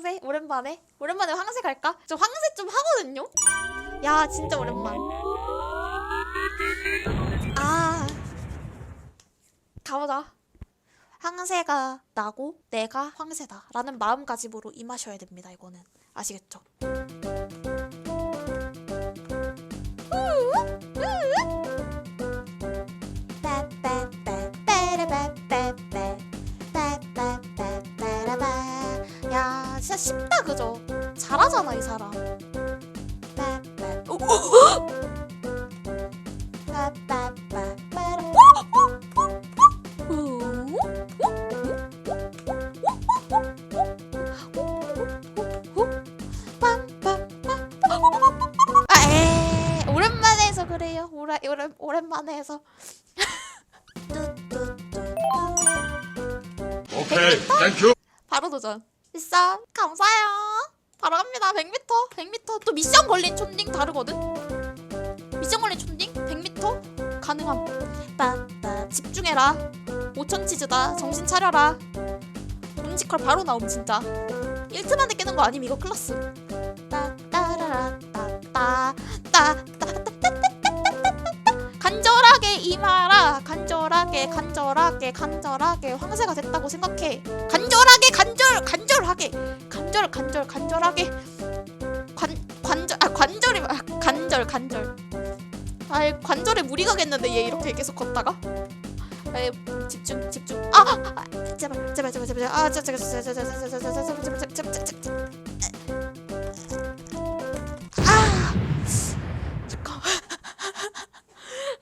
황새 오랜만에 오랜만에 황새 갈까? 저 황새 좀 하거든요. 야 진짜 오랜만. 아 가보자. 황새가 나고 내가 황새다 라는 마음가짐으로 임하셔야 됩니다. 이거는 아시겠죠? 하잖아 이 사람. 오! 아, 오랜만에 해서 그래요. 오래, 오랜, 오랜만에 해서. 오케이, 땡큐. 바로 도전. 비싸. 감사해요. 바로 갑니다. 100m. 100m. 또 미션 걸린 촌딩 다르거든? 미션 걸린 촌딩 100m 가능함. 빠빠 집중해라. 5천 치즈다. 정신 차려라. 옴지컬 바로 나옴 진짜. 1트 만에 깨는 거 아님 이거 클라스. 따따 간절하게 임하라 간절하게 간절하게 간절하게 황새가 됐다고 생각해 간절하게 간절 간 절하게 간절 간절 간절하게 관 관절 아 관절이 아, 간절 간절 아 관절에 무리 가겠는데 얘 이렇게 계속 걷다가 에 집중 집중 아, 아 제발 제발 제발 제발 아 제발 제발 제발 제발 제발 제발 제발 제발 제발 제발 제발 아 잠깐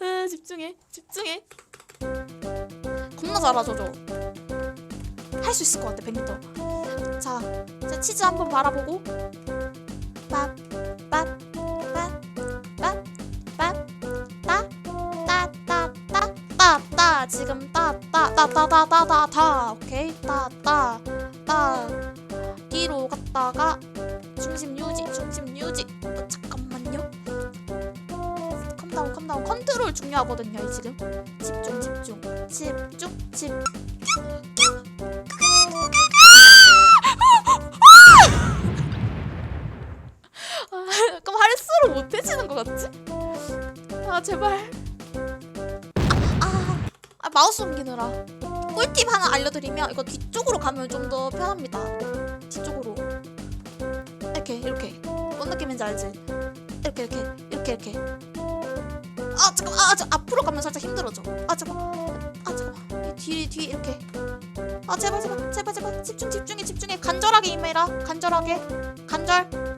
아, 집중해 집중해 겁나 잘하죠 저 할 수 있을 것 같아 100m 자, 자 치즈 한번 바라보고 빠빠빠빠빠빠따따 따 따 따 따 지금 따따 따 따 따 따 따 오케이 따 따 따 뒤로 갔다가 중심 유지 중심 유지 어, 잠깐만요 컴다운 컴다운 컨트롤 중요하거든요 이 지금 집중 집중 집중 집중 못해지는 것 같지? 아 제발. 아, 아 마우스 옮기느라. 꿀팁 하나 알려드리면 이거 뒤쪽으로 가면 좀 더 편합니다. 뒤쪽으로. 이렇게 이렇게. 뭔 느낌인지 알지? 이렇게 이렇게 이렇게 이렇게. 아 잠깐 아 저 앞으로 가면 살짝 힘들어져. 아 잠깐 아 잠깐 뒤뒤 이렇게. 아 제발 제발 제발 제발. 집중 집중해 집중해. 간절하게 임해라. 간절하게. 간절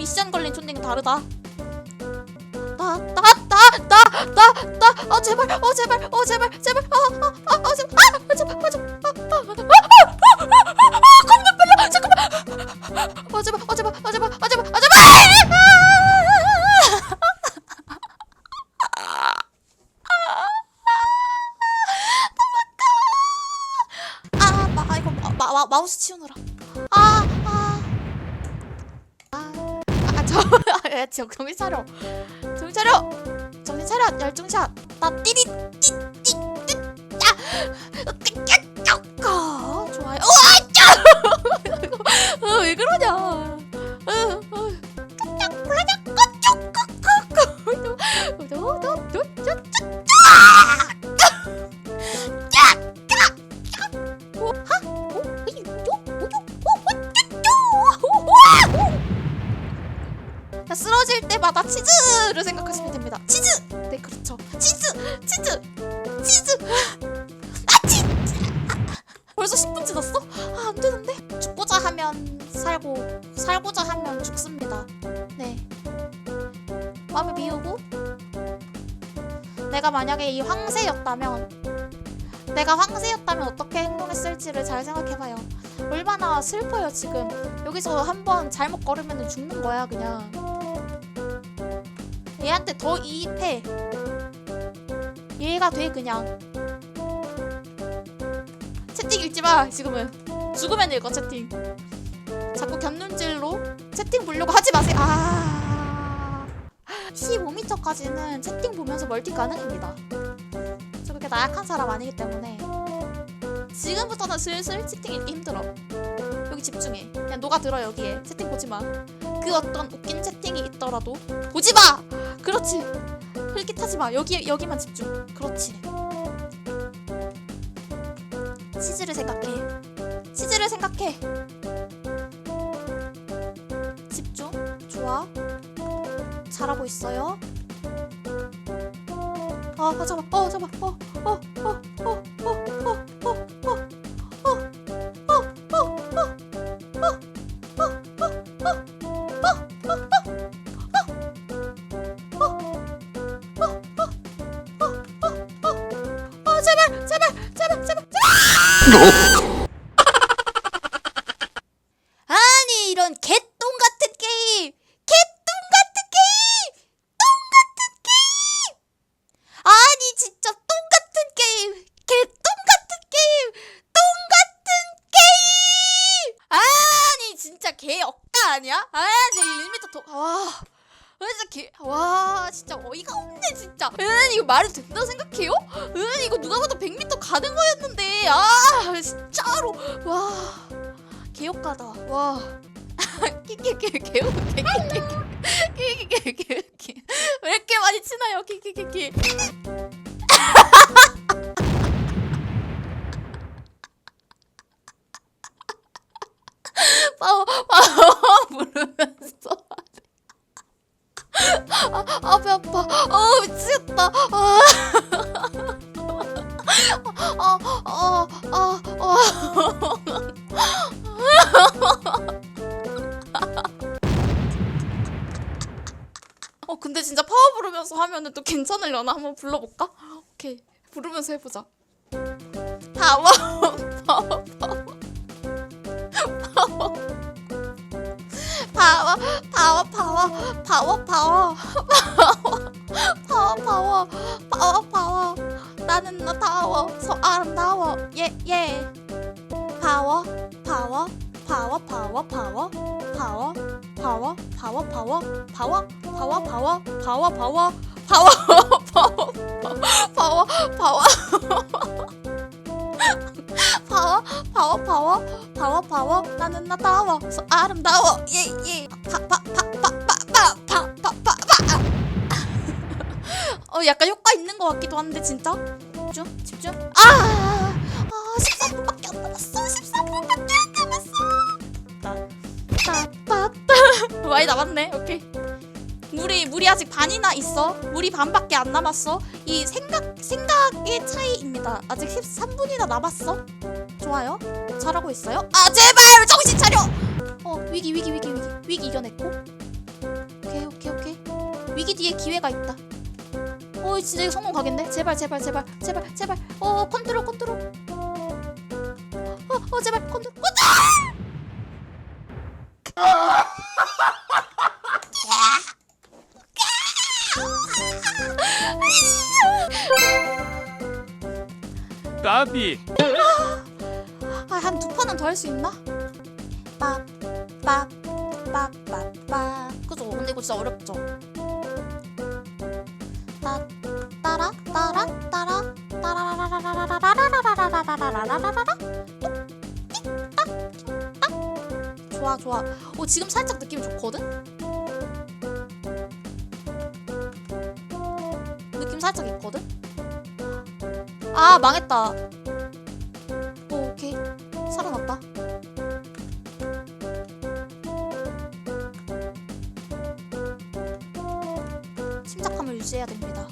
미션 걸린 촌딩은 다르다. 나 나 나 나 나나나 제발 어 제발 어 제발 제발 어어어 제발 아 제발 어 제발 아아아아 겁나 빨라 잠깐만 어 제발 어 제발 어 제발 어 제발 어 제발 아, 마우스 치우느라. 아, 야, 저, 정신 차려. 정신 차려. 정신 차려. 열중샷. 나 띠리, 띠, 띠, 띠, 야. 띠, 야, 야. 자, 쓰러질 때마다 치즈를 생각하시면 됩니다. 치즈! 네, 그렇죠. 치즈! 치즈! 치즈! 아, 치즈! 벌써 10분 지났어? 아, 안 되는데? 죽고자 하면 살고, 살고자 하면 죽습니다. 네. 마음을 비우고, 내가 만약에 이 황새였다면, 내가 황새였다면 어떻게 행동했을지를 잘 생각해봐요. 얼마나 슬퍼요 지금. 여기서 한번 잘못 걸으면 죽는 거야 그냥. 얘한테 더 이입해. 얘가 돼 그냥. 채팅 읽지 마 지금은. 죽으면 읽어 채팅. 자꾸 곁눈질로 채팅 보려고 하지 마세요. 아. 15m까지는 채팅 보면서 멀티 가능입니다. 저 그렇게 나약한 사람 아니기 때문에 지금부터는 슬슬 채팅 읽기 힘들어. 여기 집중해. 그냥 녹아들어 여기에. 채팅 보지 마. 그 어떤 웃긴 채팅이 있더라도 보지 마. 그렇지. 흘깃하지 마. 여기 여기만 집중. 그렇지. 치즈를 생각해. 치즈를 생각해. 집중. 좋아. 잘하고 있어요. 아, 아 잠깐. 어, 잠깐. 어, 어, 어, 어, 어, 아니 이런 개똥 같은 게임, 개똥 같은 게임, 똥 같은 게임. 아니 진짜 똥 같은 게임, 개똥 같은 게임, 똥 같은 게임. 아니 진짜 개 억까 아니야? 아니 리미터 더 와. 진짜 개, 와 진짜 어이가 없네 진짜. 응 이거 말이 된다 생각해요? 응 이거 누가 봐도 100m 가는 거였는데. 아 진짜로. 와 개욕가다. 와. 키키키 개웃기 키키키. 키키키 왜 이렇게 많이 친나요? 키키키키. 아, 아, 아, 아. 어, 근데 진짜 파워 부르면서 하면은 또 괜찮으려나? 한번 불러볼까? 오케이. 부르면서 해보자. 파워, 파워, 파워. 파워, 파워, 파워, 파워, 파워, 파워, 파워, 파워, 파워. 나는 너 타워, 서 아름다워, 예, 예. 파워, 파워, 파워, 파워, 파워, 파워, 파워, 파워, 파워, 파워, 파워, 파워, 파워, 파워, 파워, 파워, 파워, 파워. 파워 파워 파워. 파워 나는 나 타워. 서 아름다워. 예예. 파파파파파파파파파 어 약간 효과 있는 것 같기도 한데 진짜 집중 집중 아 아 13분밖에 안 남았어 13분밖에 안 남았어 따따따 많이 남았네 오케이 물이 물이 아직 반이나 있어. 물이 반밖에 안 남았어. 이 생각 생각의 차이입니다. 아직 13분이나 남았어. 좋아요. 잘하고 있어요. 아 제발 정신 차려. 어 위기 위기 위기 위기 위기 이겨냈고. 오케이 오케이 오케이. 위기 뒤에 기회가 있다. 어 진짜 이거 성공 가겠네. 제발 제발 제발 제발 제발. 어 컨트롤 컨트롤. 어, 어 제발 컨트롤 컨트롤. 까비 아, 한 두 판은 더 할 수 있나? 빠빠빠빠빠빠 그죠? 근데 이거 진짜 어렵죠? 좋아 좋아 오 지금 살짝 느낌 좋거든? 느낌 살짝 있거든? 아 망했다 오, 오케이. 살아났다. 침착함을 유지해야 됩니다.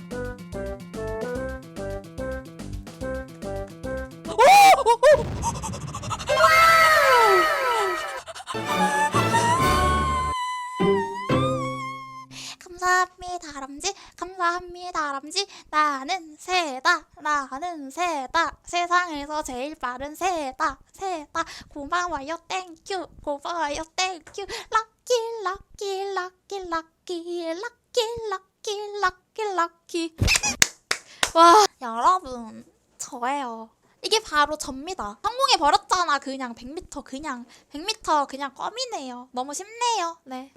감사합니다, 아람지. 감사합니다, 아람지. 나는 새다. 나는 새다. 세상에서 제일 빠른 새다 새다. 고마워요 땡큐 고마워요 땡큐 럭키 럭키 럭키 럭키 럭키 럭키 럭키 럭키 와 여러분 저예요. 이게 바로 접니다. 성공해 버렸잖아 그냥. 100m 그냥. 100m 그냥 껌이네요. 너무 쉽네요. 네